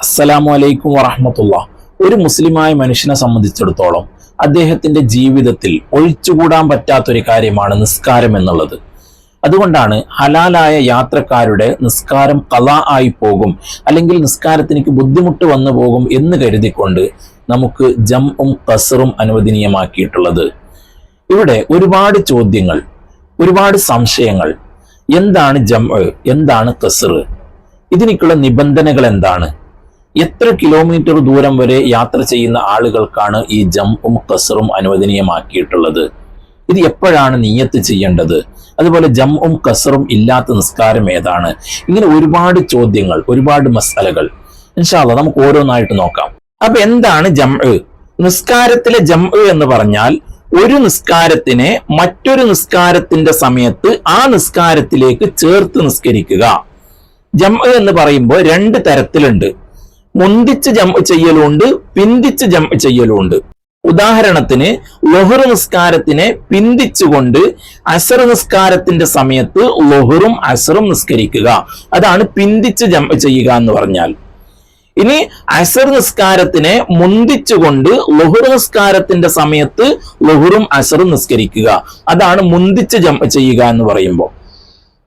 അസ്സലാമു അലൈക്കും വറഹമത്തുള്ള. ഒരു മുസ്ലിമായ മനുഷ്യനെ സംബന്ധിച്ചിടത്തോളം അദ്ദേഹത്തിന്റെ ജീവിതത്തിൽ ഒഴിച്ചുകൂടാൻ പറ്റാത്തൊരു കാര്യമാണ് നിസ്കാരം എന്നുള്ളത്. അതുകൊണ്ടാണ് ഹലാലായ യാത്രക്കാരുടെ നിസ്കാരം കല ആയി പോകും അല്ലെങ്കിൽ നിസ്കാരത്തിനിക്ക് ബുദ്ധിമുട്ട് വന്നു പോകും എന്ന് കരുതിക്കൊണ്ട് നമുക്ക് ജംഉം കസറും അനുവദനീയമാക്കിയിട്ടുള്ളത്. ഇവിടെ ഒരുപാട് ചോദ്യങ്ങൾ ഒരുപാട് സംശയങ്ങൾ. എന്താണ് ജം എന്താണ് കസറ്? ഇതിനേക്കുള്ള നിബന്ധനകൾ എന്താണ്? എത്ര കിലോമീറ്റർ ദൂരം വരെ യാത്ര ചെയ്യുന്ന ആളുകൾക്കാണ് ഈ ജംപും കസറും അനുവദനീയമാക്കിയിട്ടുള്ളത്? ഇത് എപ്പോഴാണ് നീയത്ത് ചെയ്യേണ്ടത്? അതുപോലെ ജംഉം കസറും ഇല്ലാത്ത നിസ്കാരം ഏതാണ്? ഇങ്ങനെ ഒരുപാട് ചോദ്യങ്ങൾ ഒരുപാട് മസാലകൾ. ഇൻഷാല്ല നമുക്ക് ഓരോന്നായിട്ട് നോക്കാം. അപ്പൊ എന്താണ് ജം നിസ്കാരത്തിലെ ജം എന്ന് പറഞ്ഞാൽ ഒരു നിസ്കാരത്തിനെ മറ്റൊരു നിസ്കാരത്തിന്റെ സമയത്ത് ആ നിസ്കാരത്തിലേക്ക് ചേർത്ത് നിസ്കരിക്കുക. ജം എന്ന് പറയുമ്പോൾ രണ്ട് തരത്തിലുണ്ട്. മുന്തിച്ച് ജം ചെയ്യലുണ്ട് പിന്തിച്ച് ജം ചെയ്യലുണ്ട്. ഉദാഹരണത്തിന് ലൊഹർ നിസ്കാരത്തിനെ പിന്തിച്ചുകൊണ്ട് അസർ നിസ്കാരത്തിന്റെ സമയത്ത് ലൊഹറും അസറും നിസ്കരിക്കുക. അതാണ് പിന്തിച്ച് ജം ചെയ്യുക എന്ന് പറഞ്ഞാൽ. ഇനി അസർ നിസ്കാരത്തിനെ മുന്തിച്ചുകൊണ്ട് ലൊഹർ നിസ്കാരത്തിന്റെ സമയത്ത് ലൊഹറും അസറും നിസ്കരിക്കുക. അതാണ് മുന്തിച്ച് ജം ചെയ്യുക എന്ന് പറയുമ്പോൾ.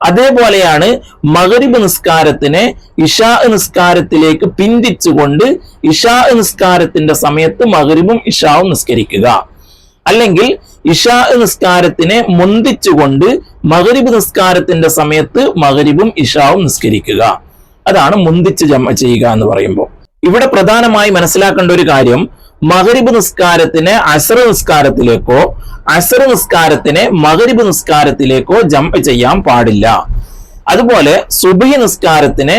അതേപോലെയാണ് മകരിബ് നിസ്കാരത്തിനെ ഇഷാ നിസ്കാരത്തിലേക്ക് പിന്തിച്ചുകൊണ്ട് ഇഷാ നിസ്കാരത്തിന്റെ സമയത്ത് മകരിബും ഇഷാവും നിസ്കരിക്കുക. അല്ലെങ്കിൽ ഇഷാ നിസ്കാരത്തിനെ മുന്തിച്ചുകൊണ്ട് മകരിബ് നിസ്കാരത്തിന്റെ സമയത്ത് മകരിബും ഇഷാവും നിസ്കരിക്കുക. അതാണ് മുന്തിച്ച് ജമ ചെയ്യുക എന്ന് പറയുമ്പോൾ. ഇവിടെ പ്രധാനമായി മനസ്സിലാക്കേണ്ട ഒരു കാര്യം മകരിബ് നിസ്കാരത്തിനെ അസർ നിസ്കാരത്തിലേക്കോ അസർ നിസ്കാരത്തിനെ മകരിബ് നിസ്കാരത്തിലേക്കോ ജമ്പ് ചെയ്യാൻ പാടില്ല. അതുപോലെ സുബഹി നിസ്കാരത്തിനെ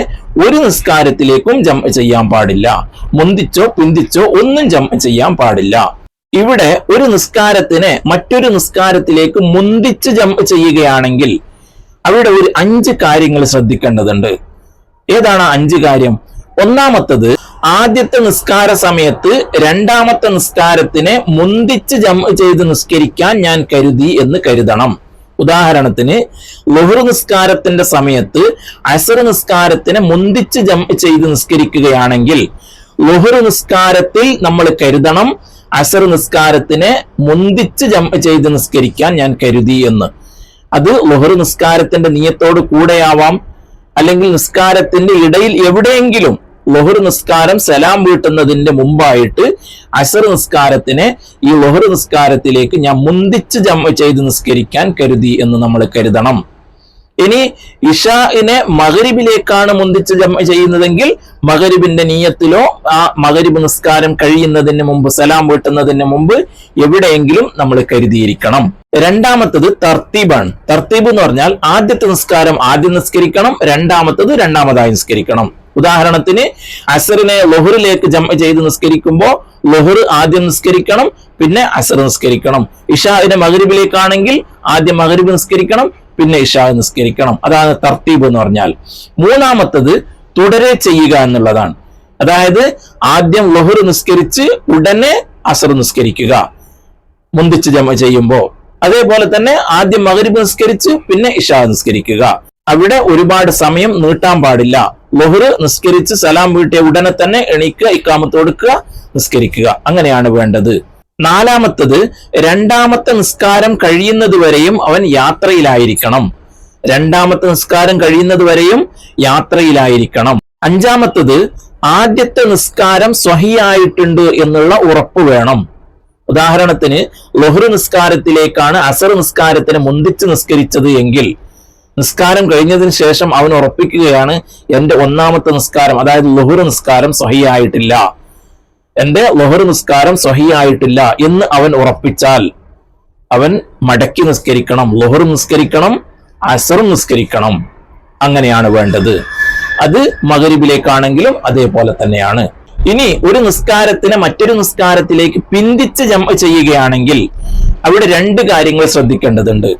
ഒരു നിസ്കാരത്തിലേക്കും ജമ്പ് ചെയ്യാൻ പാടില്ല. മുന്തിച്ചോ പിന്തിച്ചോ ഒന്നും ജമ്പ് ചെയ്യാൻ പാടില്ല. ഇവിടെ ഒരു നിസ്കാരത്തിനെ മറ്റൊരു നിസ്കാരത്തിലേക്ക് മുന്തിച്ച് ജമ്പ് ചെയ്യുകയാണെങ്കിൽ അവിടെ ഒരു അഞ്ച് കാര്യങ്ങൾ ശ്രദ്ധിക്കേണ്ടതുണ്ട്. ഏതാണ് അഞ്ച് കാര്യം? ഒന്നാമത്തത് ആദ്യത്തെ നിസ്കാര സമയത്ത് രണ്ടാമത്തെ നിസ്കാരത്തിനെ മുന്തിച്ച് ജമ ചെയ്ത് നിസ്കരിക്കാൻ ഞാൻ കരുതി എന്ന് കരുതണം. ഉദാഹരണത്തിന് ലൊഹർ നിസ്കാരത്തിന്റെ സമയത്ത് അസർ നിസ്കാരത്തിനെ മുന്തിച്ച് ജം ചെയ്ത് നിസ്കരിക്കുകയാണെങ്കിൽ ലൊഹർ നിസ്കാരത്തിൽ നമ്മൾ കരുതണം അസർ നിസ്കാരത്തിനെ മുന്തിച്ച് ജം ചെയ്ത് നിസ്കരിക്കാൻ ഞാൻ കരുതി എന്ന്. അത് ലൊഹർ നിസ്കാരത്തിന്റെ നിയത്തോട് കൂടെയാവാം. അല്ലെങ്കിൽ നിസ്കാരത്തിന്റെ ഇടയിൽ എവിടെയെങ്കിലും ലൊഹർ നിസ്കാരം സലാം വീട്ടുന്നതിന്റെ മുമ്പായിട്ട് അസർ നിസ്കാരത്തിനെ ഈ ലൊഹർ നിസ്കാരത്തിലേക്ക് ഞാൻ മുന്തിച്ച് ജമ ചെയ്ത് നിസ്കരിക്കാൻ കരുതി എന്ന് നമ്മൾ കരുതണം. ഇനി ഇഷാഇനെ മകരിബിലേക്കാണ് മുന്തിച്ച് ജമ ചെയ്യുന്നതെങ്കിൽ മകരിബിന്റെ നീയത്തിലോ ആ മകരിബ് നിസ്കാരം കഴിയുന്നതിന് മുമ്പ് സലാം വീട്ടുന്നതിന് മുമ്പ് എവിടെയെങ്കിലും നമ്മൾ കരുതിയിരിക്കണം. രണ്ടാമത്തത് തർത്തീബാണ്. തർത്തീബ് എന്ന് പറഞ്ഞാൽ ആദ്യത്തെ നിസ്കാരം ആദ്യം നിസ്കരിക്കണം രണ്ടാമത്തത് രണ്ടാമതായി നിസ്കരിക്കണം. ഉദാഹരണത്തിന് അസറിനെ ലൊഹറിലേക്ക് ജമ ചെയ്ത് നിസ്കരിക്കുമ്പോൾ ലൊഹർ ആദ്യം നിസ്കരിക്കണം പിന്നെ അസർ നിസ്കരിക്കണം. ഇഷാഇനെ മകരിബിലേക്കാണെങ്കിൽ ആദ്യം മകരിബ് നിസ്കരിക്കണം പിന്നെ ഇഷാവ് നിസ്കരിക്കണം. അതാണ് തർത്തീബ് എന്ന് പറഞ്ഞാൽ. മൂന്നാമത്തത് തുടരെ ചെയ്യുക എന്നുള്ളതാണ്. അതായത് ആദ്യം ലൊഹർ നിസ്കരിച്ച് ഉടനെ അസർ നിസ്കരിക്കുക മുന്തിച്ച് ജമ ചെയ്യുമ്പോൾ അതേപോലെ തന്നെ ആദ്യം മകരിബ് നിസ്കരിച്ച് പിന്നെ ഇഷാ നിസ്കരിക്കുക. അവിടെ ഒരുപാട് സമയം നീട്ടാൻ പാടില്ല. ലൊഹറ് നിസ്കരിച്ച് സലാം വീട്ടിയ ഉടനെ തന്നെ എണീക്കുക ഇക്കാമത്ത് കൊടുക്കുക നിസ്കരിക്കുക. അങ്ങനെയാണ് വേണ്ടത്. നാലാമത്തത് രണ്ടാമത്തെ നിസ്കാരം കഴിയുന്നത് വരെയും അവൻ യാത്രയിലായിരിക്കണം. രണ്ടാമത്തെ നിസ്കാരം കഴിയുന്നത് വരെയും യാത്രയിലായിരിക്കണം. അഞ്ചാമത്തത് ആദ്യത്തെ നിസ്കാരം സ്വഹിയായിട്ടുണ്ട് എന്നുള്ള ഉറപ്പ് വേണം. ഉദാഹരണത്തിന് ലൊഹ്റ് നിസ്കാരത്തിലേക്കാണ് അസർ നിസ്കാരത്തിന് മുന്തിച്ച് നിസ്കരിച്ചത് എങ്കിൽ നിസ്കാരം കഴിഞ്ഞതിന് ശേഷം അവൻ ഉറപ്പിക്കുകയാണ് എന്റെ ഒന്നാമത്തെ നിസ്കാരം അതായത് ലഹുർ നിസ്കാരം സ്വഹിയായിട്ടില്ല. എന്റെ ലഹുർ നിസ്കാരം സ്വഹിയായിട്ടില്ല എന്ന് അവൻ ഉറപ്പിച്ചാൽ അവൻ മടക്കി നിസ്കരിക്കണം ലഹുറും നിസ്കരിക്കണം അസറും നിസ്കരിക്കണം. അങ്ങനെയാണ് വേണ്ടത്. അത് മകരിബിലേക്കാണെങ്കിലും അതേപോലെ തന്നെയാണ്. ഇനി ഒരു നിസ്കാരത്തിനെ മറ്റൊരു നിസ്കാരത്തിലേക്ക് പിന്തിച്ച് ജമ ചെയ്യുകയാണെങ്കിൽ അവിടെ രണ്ട് കാര്യങ്ങൾ ശ്രദ്ധിക്കേണ്ടതുണ്ട്.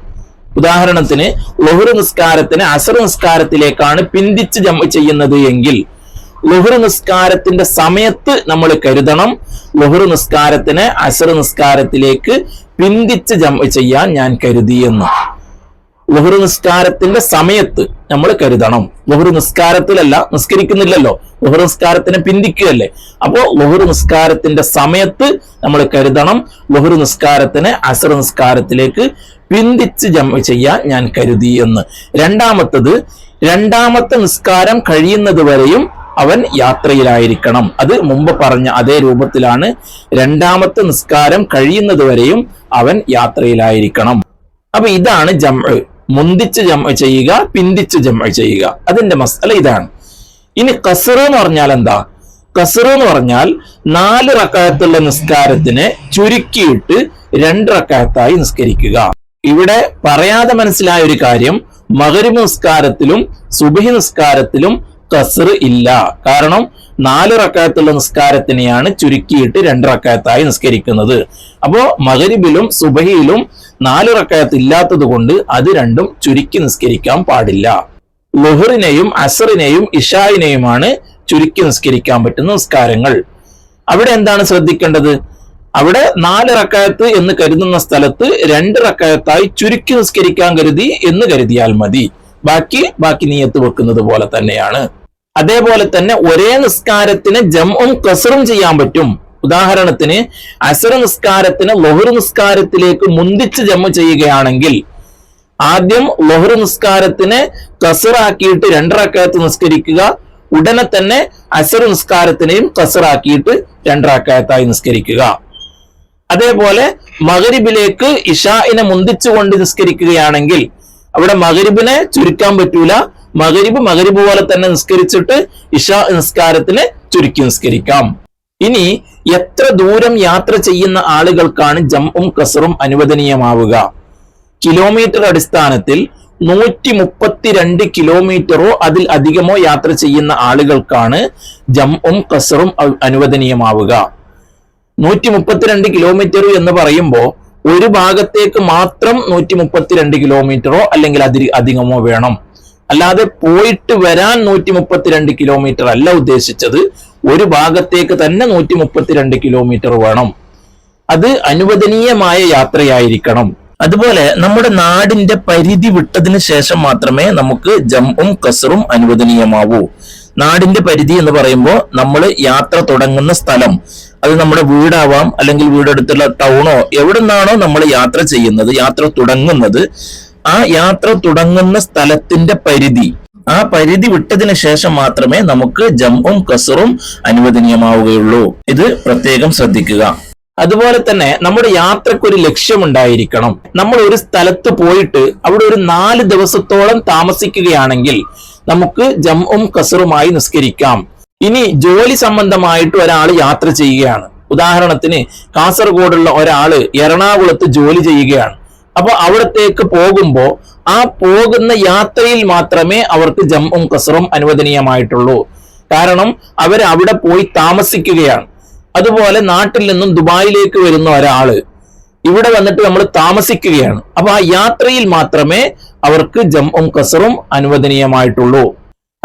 ഉദാഹരണത്തിന് ലഹുർ നിസ്കാരത്തിന് അസർ നിസ്കാരത്തിലേക്കാണ് പിന്തിച്ച് ജമ ചെയ്യുന്നത് എങ്കിൽ ലഹുർ നിസ്കാരത്തിന്റെ സമയത്ത് നമ്മൾ കരുതണം ലഹുർ നിസ്കാരത്തിന് അസർ നിസ്കാരത്തിലേക്ക് പിന്തിച്ച് ജമ ചെയ്യാൻ ഞാൻ കരുതി എന്ന് ലഹുറു നിസ്കാരത്തിന്റെ സമയത്ത് നമ്മൾ കരുതണം. ലഹുറു നിസ്കാരത്തിലല്ല നിസ്കരിക്കുന്നില്ലല്ലോ. ലഹുറു നിസ്കാരത്തിനെ പിന്തിക്കുകയല്ലേ. അപ്പോ ലഹുറു നിസ്കാരത്തിന്റെ സമയത്ത് നമ്മൾ കരുതണം. ലഹുറു നിസ്കാരത്തിന് അസർ നിസ്കാരത്തിലേക്ക് പിന്തിച്ച് ജമ ചെയ്യാൻ ഞാൻ കരുതി എന്ന്. രണ്ടാമത്തത് രണ്ടാമത്തെ നിസ്കാരം കഴിയുന്നത് വരെയും അവൻ യാത്രയിലായിരിക്കണം. അത് മുമ്പ് പറഞ്ഞ അതേ രൂപത്തിലാണ്. രണ്ടാമത്തെ നിസ്കാരം കഴിയുന്നത് വരെയും അവൻ യാത്രയിലായിരിക്കണം. അപ്പൊ ഇതാണ് ജംഅ മുന്തിച്ച് ജമ ചെയ്യുക പിന്തിച്ച് ജമ ചെയ്യുക. അതിന്റെ മസല ഇതാണ്. ഇനി കസറ് എന്ന് പറഞ്ഞാൽ എന്താ? കസറ് എന്ന് പറഞ്ഞാൽ നാല് റക്കായത്തുള്ള നിസ്കാരത്തിനെ ചുരുക്കിയിട്ട് രണ്ട് റക്കായത്തായി നിസ്കരിക്കുക. ഇവിടെ പറയാതെ മനസ്സിലായ ഒരു കാര്യം മകരി നിസ്കാരത്തിലും സുബഹി നിസ്കാരത്തിലും കസറ് ഇല്ല. കാരണം നാല് റക്കായത്തുള്ള നിസ്കാരത്തിനെയാണ് ചുരുക്കിയിട്ട് രണ്ട് റക്കായത്തായി നിസ്കരിക്കുന്നത്. അപ്പോ മകരിബിലും സുബഹിയിലും നാല് റക്കായത്ത് ഇല്ലാത്തത് കൊണ്ട് അത് രണ്ടും ചുരുക്കി നിസ്കരിക്കാൻ പാടില്ല. ലുഹറിനെയും അസറിനെയും ഇഷായിനെയുമാണ് ചുരുക്കി നിസ്കരിക്കാൻ പറ്റുന്ന നിസ്കാരങ്ങൾ. അവിടെ എന്താണ് ശ്രദ്ധിക്കേണ്ടത്? അവിടെ നാല് റക്കായത്ത് എന്ന് കരുതുന്ന സ്ഥലത്ത് രണ്ട് റക്കായത്തായി ചുരുക്കി നിസ്കരിക്കാൻ കരുതി എന്ന് കരുതിയാൽ മതി. ബാക്കി ബാക്കി നീയത്ത് വെക്കുന്നത് പോലെ തന്നെയാണ്. അതേപോലെ തന്നെ ഒരേ നിസ്കാരത്തിന് ജംഉം കസറും ചെയ്യാൻ പറ്റും. ഉദാഹരണത്തിന് അസർ നിസ്കാരത്തിന് ലൊഹർ നിസ്കാരത്തിലേക്ക് മുന്തിച്ച് ജമ്മ ചെയ്യുകയാണെങ്കിൽ ആദ്യം ലൊഹർ നിസ്കാരത്തിന് കസറാക്കിയിട്ട് രണ്ടറക്കായത്ത് നിസ്കരിക്കുക. ഉടനെ തന്നെ അസർ നിസ്കാരത്തിനെയും കസറാക്കിയിട്ട് രണ്ടറക്കായത്തായി നിസ്കരിക്കുക. അതേപോലെ മകരിബിലേക്ക് ഇഷായിനെ മുന്തിച്ചുകൊണ്ട് നിസ്കരിക്കുകയാണെങ്കിൽ അവിടെ മകരിബിനെ ചുരുക്കാൻ പറ്റൂല. മകരിബ് മകരിബ് പോലെ തന്നെ നിസ്കരിച്ചിട്ട് ഇഷ നിസ്കാരത്തിന് ചുരുക്കി നിസ്കരിക്കാം. ഇനി എത്ര ദൂരം യാത്ര ചെയ്യുന്ന ആളുകൾക്കാണ് ജമ്മും കസറും അനുവദനീയമാവുക. കിലോമീറ്റർ അടിസ്ഥാനത്തിൽ നൂറ്റി മുപ്പത്തിരണ്ട് കിലോമീറ്ററോ അതിൽ അധികമോ യാത്ര ചെയ്യുന്ന ആളുകൾക്കാണ് ജമ്മും കസറും അനുവദനീയമാവുക. നൂറ്റി മുപ്പത്തിരണ്ട് കിലോമീറ്റർ എന്ന് പറയുമ്പോൾ ഒരു ഭാഗത്തേക്ക് മാത്രം നൂറ്റി മുപ്പത്തിരണ്ട് കിലോമീറ്ററോ അല്ലെങ്കിൽ അതിൽ അധികമോ വേണം. അല്ലാതെ പോയിട്ട് വരാൻ നൂറ്റി മുപ്പത്തിരണ്ട് കിലോമീറ്റർ അല്ല ഉദ്ദേശിച്ചത്. ഒരു ഭാഗത്തേക്ക് തന്നെ നൂറ്റി മുപ്പത്തിരണ്ട് കിലോമീറ്റർ വേണം. അത് അനുവദനീയമായ യാത്രയായിരിക്കണം. അതുപോലെ നമ്മുടെ നാടിന്റെ പരിധി വിട്ടതിന് ശേഷം മാത്രമേ നമുക്ക് ജമ്പും കസറും അനുവദനീയമാവൂ. നാടിന്റെ പരിധി എന്ന് പറയുമ്പോൾ നമ്മൾ യാത്ര തുടങ്ങുന്ന സ്ഥലം അത് നമ്മുടെ വീടാവാം അല്ലെങ്കിൽ വീടടുത്തുള്ള ടൗണോ എവിടെ നിന്നാണോ നമ്മൾ യാത്ര ചെയ്യുന്നത് യാത്ര തുടങ്ങുന്നത് ആ യാത്ര തുടങ്ങുന്ന സ്ഥലത്തിന്റെ പരിധി ആ പരിധി വിട്ടതിന് ശേഷം മാത്രമേ നമുക്ക് ജംഉം കസറും അനുവദനീയമാവുകയുള്ളൂ. ഇത് പ്രത്യേകം ശ്രദ്ധിക്കുക. അതുപോലെ തന്നെ നമ്മുടെ യാത്രക്കൊരു ലക്ഷ്യമുണ്ടായിരിക്കണം. നമ്മൾ ഒരു സ്ഥലത്ത് പോയിട്ട് അവിടെ ഒരു നാല് ദിവസത്തോളം താമസിക്കുകയാണെങ്കിൽ നമുക്ക് ജമ്മും കസറുമായി നിസ്കരിക്കാം. ഇനി ജോലി സംബന്ധമായിട്ട് ഒരാൾ യാത്ര ചെയ്യുകയാണ്. ഉദാഹരണത്തിന് കാസർഗോഡുള്ള ഒരാൾ എറണാകുളത്ത് ജോലി ചെയ്യുകയാണ്. അപ്പൊ അവിടത്തേക്ക് പോകുമ്പോൾ ആ പോകുന്ന യാത്രയിൽ മാത്രമേ അവർക്ക് ജമ്മും കസറും അനുവദനീയമായിട്ടുള്ളൂ. കാരണം അവർ അവിടെ പോയി താമസിക്കുകയാണ്. അതുപോലെ നാട്ടിൽ നിന്നും ദുബായിലേക്ക് വരുന്ന ഒരാൾ ഇവിടെ വന്നിട്ട് നമ്മൾ താമസിക്കുകയാണ്. അപ്പൊ ആ യാത്രയിൽ മാത്രമേ അവർക്ക് ജമ്മും കസറും അനുവദനീയമായിട്ടുള്ളൂ.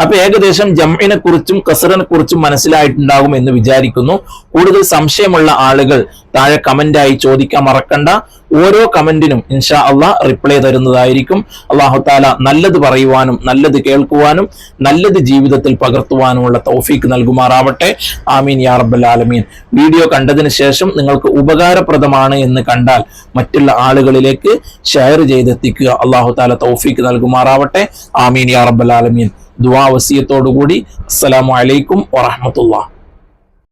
അപ്പൊ ഏകദേശം ജമ്മിനെ കുറിച്ചും കസറിനെ കുറിച്ചും മനസ്സിലായിട്ടുണ്ടാകും എന്ന് വിചാരിക്കുന്നു. കൂടുതൽ സംശയമുള്ള ആളുകൾ താഴെ കമന്റായി ചോദിക്കാൻ മറക്കണ്ട. ഓരോ കമന്റിനും ഇൻഷാ അള്ളാഹ് റിപ്ലൈ തരുന്നതായിരിക്കും. അള്ളാഹു താല നല്ലത് പറയുവാനും നല്ലത് കേൾക്കുവാനും നല്ലത് ജീവിതത്തിൽ പകർത്തുവാനുമുള്ള തൗഫീക്ക് നൽകുമാറാവട്ടെ. ആമീൻ യാ റബ്ബൽ ആലമീൻ. വീഡിയോ കണ്ടതിന് ശേഷം നിങ്ങൾക്ക് ഉപകാരപ്രദമാണ് എന്ന് കണ്ടാൽ മറ്റുള്ള ആളുകളിലേക്ക് ഷെയർ ചെയ്തെത്തിക്കുക. അള്ളാഹു താല തൗഫീക്ക് നൽകുമാറാവട്ടെ. ആമീൻ യാ റബ്ബൽ ആലമീൻ. ദുവാ വസിയത്തോടുകൂടി. അസ്സലാമു അലൈക്കും വറഹ്മത്തുള്ളാഹി.